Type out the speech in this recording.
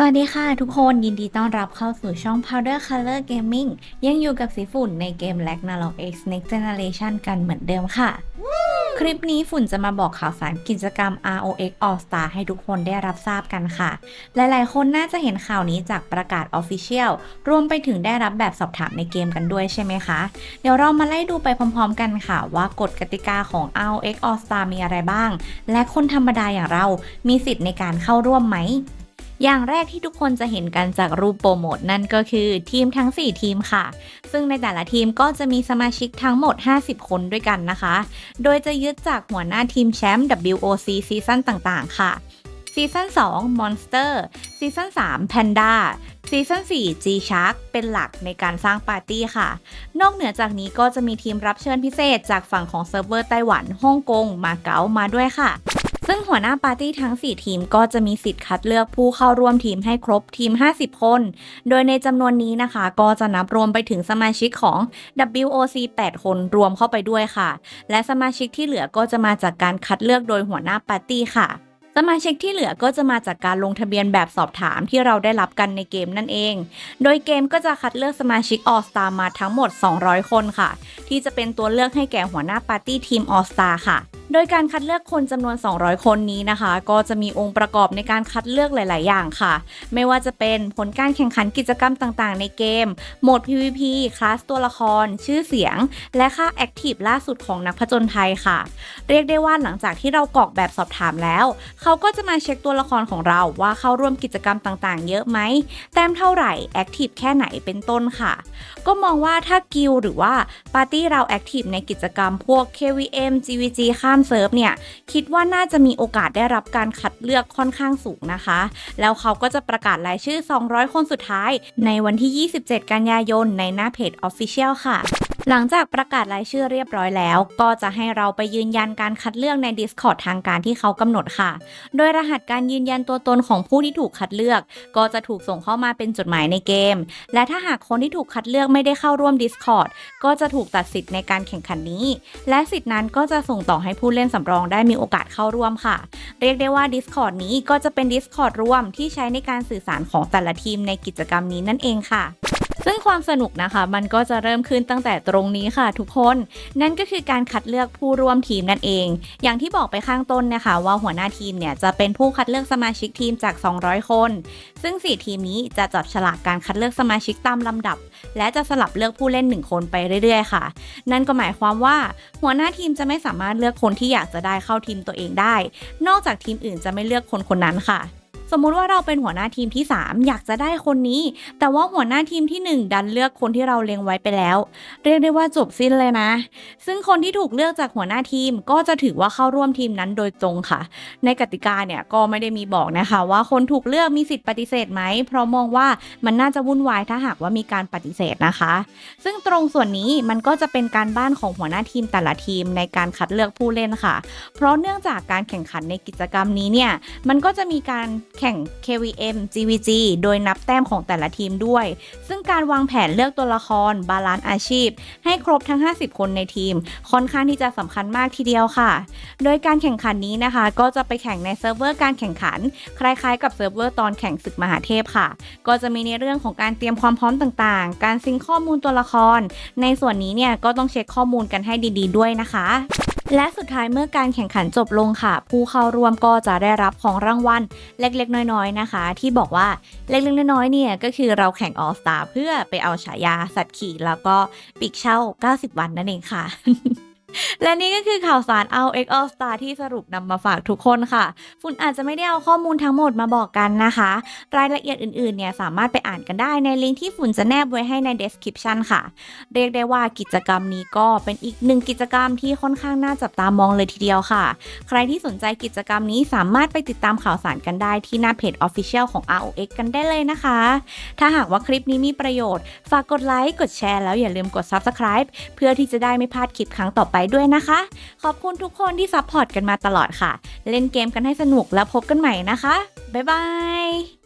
สวัสดีค่ะทุกคนยินดีต้อนรับเข้าสู่ช่อง Powder Color Gaming ยังอยู่กับสีฝุ่นในเกม Ragnarok X Next Generation กันเหมือนเดิมค่ะ คลิปนี้ฝุ่นจะมาบอกข่าวสารกิจกรรม ROX All Star ให้ทุกคนได้รับทราบกันค่ะ หลายๆ คนน่าจะเห็นข่าวนี้จากประกาศ Official รวมไปถึงได้รับแบบสอบถามในเกมกันด้วยใช่ไหมคะ เดี๋ยวเรามาไล่ดูไปพร้อม ๆ กันค่ะ ว่ากฎกติกาของ ROX All Star มีอะไรบ้าง และคนธรรมดาอย่างเรา มีสิทธิ์ในการเข้าร่วมไหม อย่างแรกที่ทุกคนจะเห็นกันจากรูปโปรโมทนั่นก็คือทีมทั้ง 4 ทีมค่ะ ซึ่งในแต่ละทีมก็จะมีสมาชิกทั้งหมด 50 คนด้วยกันนะคะ โดยจะยึดจากหัวหน้าทีมแชมป์ WOC ซีซั่นต่างๆ ค่ะซีซั่น2 Monster ซีซั่น3 Panda ซีซั่น4 G Shark เป็นหลักในการสร้างปาร์ตี้ค่ะ นอกเหนือจากนี้ก็จะมีทีมรับเชิญพิเศษจากฝั่งของเซิร์ฟเวอร์ไต้หวัน ฮ่องกง มาเก๊ามาด้วยค่ะ ซึ่งหัวหน้าปาร์ตี้ทั้ง 4 ทีมก็จะมีสิทธิ์คัดเลือกผู้เข้าร่วมทีมให้ครบทีม 50 คน โดยในจำนวนนี้นะคะ ก็จะนับรวมไปถึงสมาชิกของ WOC 8 คนรวมเข้าไปด้วยค่ะ และสมาชิกที่เหลือก็จะมาจากการคัดเลือกโดยหัวหน้าปาร์ตี้ค่ะสมาชิกที่เหลือก็จะมาจากการลงทะเบียนแบบสอบถามที่เราได้รับกันในเกมนั่นเอง โดยเกมก็จะคัดเลือกสมาชิก All Star มาทั้งหมด 200 คนค่ะ ที่จะเป็นตัวเลือกให้แก่หัวหน้าปาร์ตี้ทีม All Star ค่ะ โดยการคัดเลือกคนจำนวน 200 คนนี้นะคะ ก็จะมีองค์ประกอบในการคัดเลือกหลาย ๆ อย่างค่ะ ไม่ว่าจะเป็นผลการแข่งขันกิจกรรมต่าง ๆ ในเกม โหมด PVP คลาสตัวละคร ชื่อเสียง และค่าแอคทีฟล่าสุดของนักผจญภัยค่ะ เรียกได้ว่าหลังจากที่เรากรอกแบบสอบถามแล้ว เขาก็จะมาเช็คตัวละครของเราว่าเข้าร่วมกิจกรรมต่าง ๆ เยอะไหม แต้มเท่าไหร่แอคทีฟแค่ไหนเป็นต้นค่ะ ก็มองว่าถ้ากิลหรือว่าปาร์ตี้เราแอคทีฟในกิจกรรมพวก KVM GVG ข้ามเซิร์ฟเนี่ยคิดว่าน่าจะมีโอกาสได้รับการคัดเลือกค่อนข้างสูงนะคะ แล้วเขาก็จะประกาศรายชื่อ 200 คนสุดท้าย ในวันที่ 27 กันยายนในหน้าเพจ Official ค่ะ หลังจากประกาศรายชื่อเรียบร้อยแล้ว ก็จะให้เราไปยืนยันการคัดเลือกใน Discord ทางการที่เขากำหนดค่ะ โดยรหัสการยืนยันตัวตนของผู้ที่ถูกคัดเลือก ก็จะถูกส่งเข้ามาเป็นจดหมายในเกม และถ้าหากคนที่ถูกคัดเลือกไม่ได้เข้าร่วม Discord ก็จะถูกตัดสิทธิ์ในการแข่งขันนี้ และสิทธินั้นก็จะส่งต่อให้ผู้เล่นสำรองได้มีโอกาสเข้าร่วมค่ะ เรียกได้ว่า Discord นี้ก็จะเป็น Discord ร่วมที่ใช้ในการสื่อสารของแต่ละทีมในกิจกรรมนี้นั่นเองค่ะ ซึ่งความสนุกนะคะ มันก็จะเริ่มขึ้นตั้งแต่ตรงนี้ค่ะทุกคน นั่นก็คือการคัดเลือกผู้ร่วมทีมนั่นเอง อย่างที่บอกไปข้างต้นนะคะ ว่าหัวหน้าทีมเนี่ยจะเป็นผู้คัดเลือกสมาชิกทีมจาก 200 คน ซึ่ง 4 ทีมนี้จะจับฉลากการคัดเลือกสมาชิกตามลำดับ และจะสลับเลือกผู้เล่น 1 คนไปเรื่อยๆ ค่ะ นั่นก็หมายความว่าหัวหน้าทีมจะไม่สามารถเลือกคนที่อยากจะได้เข้าทีมตัวเองได้ นอกจากทีมอื่นจะไม่เลือกคนคนนั้นค่ะ สมมุติว่าเราเป็นหัวหน้าทีมที่ 3 อยากจะได้คนนี้ แต่ว่าหัวหน้าทีมที่ 1 ดันเลือกคนที่เราเล็งไว้ไปแล้ว เรียกได้ว่าจบสิ้นเลยนะ ซึ่งคนที่ถูกเลือกจากหัวหน้าทีมก็จะถือว่าเข้าร่วมทีมนั้นโดยตรงค่ะ ในกติกาเนี่ยก็ไม่ได้มีบอกนะคะว่าคนถูกเลือกมีสิทธิ์ปฏิเสธไหม เพราะมองว่ามันน่าจะวุ่นวายถ้าหากว่ามีการปฏิเสธนะคะ ซึ่งตรงส่วนนี้มันก็จะเป็นการบ้านของหัวหน้าทีมแต่ละทีมในการคัดเลือกผู้เล่นค่ะ เพราะเนื่องจากการแข่งขันในกิจกรรมนี้เนี่ยมันก็จะมีการแข่ง KVM GVG โดยนับแต้มของแต่ละทีมด้วย ซึ่งการวางแผนเลือกตัวละครบาลานซ์อาชีพ ให้ครบทั้ง 50 คนในทีม ค่อนข้างที่จะสำคัญมากทีเดียวค่ะ โดยการแข่งขันนี้นะคะ ก็จะไปแข่งในเซิร์ฟเวอร์การแข่งขัน คล้ายๆ กับเซิร์ฟเวอร์ตอนแข่งศึกมหาเทพค่ะ ก็จะมีในเรื่องของการเตรียมความพร้อมต่างๆ การซิงข้อมูลตัวละคร ในส่วนนี้เนี่ยก็ต้องเช็คข้อมูลกันให้ดี ๆ ด้วยนะคะ และสุดท้ายเมื่อการแข่งขันจบลงค่ะ ผู้เข้าร่วมก็จะได้รับของรางวัลเล็กๆ น้อยๆนะคะ ที่บอกว่าเล็กๆ น้อยๆเนี่ยก็คือเราแข่งออสตาเพื่อไปเอาฉายาสัตว์ขี่แล้วก็ปีกเช่า 90 วันนั่นเองค่ะ และนี่ก็คือข่าวสาร RX All Star ที่สรุปนำมาฝากทุกคนค่ะฝุ่นอาจจะไม่ได้เอาข้อมูลทั้งหมดมาบอกกันนะคะ รายละเอียดอื่นๆ เนี่ยสามารถไปอ่านกันได้ในลิงก์ที่ฝุ่นจะแนบไว้ให้ใน description ค่ะ เรียกได้ว่ากิจกรรมนี้ก็เป็นอีกหนึ่งกิจกรรมที่ค่อนข้างน่าจับตามองเลยทีเดียวค่ะ ใครที่สนใจกิจกรรมนี้สามารถไปติดตามข่าวสารกันได้ที่หน้าเพจ Official ของ ROX กันได้เลยนะคะ ถ้าหากว่าคลิปนี้มีประโยชน์ ฝากกดไลค์ กดแชร์แล้วอย่าลืมกด Subscribe เพื่อที่จะได้ไม่พลาดคลิปครั้งต่อไปด้วยนะคะ ขอบคุณทุกคนที่ซัพพอร์ตกันมาตลอดค่ะ เล่นเกมกันให้สนุกแล้วพบกันใหม่นะคะ บ๊ายบาย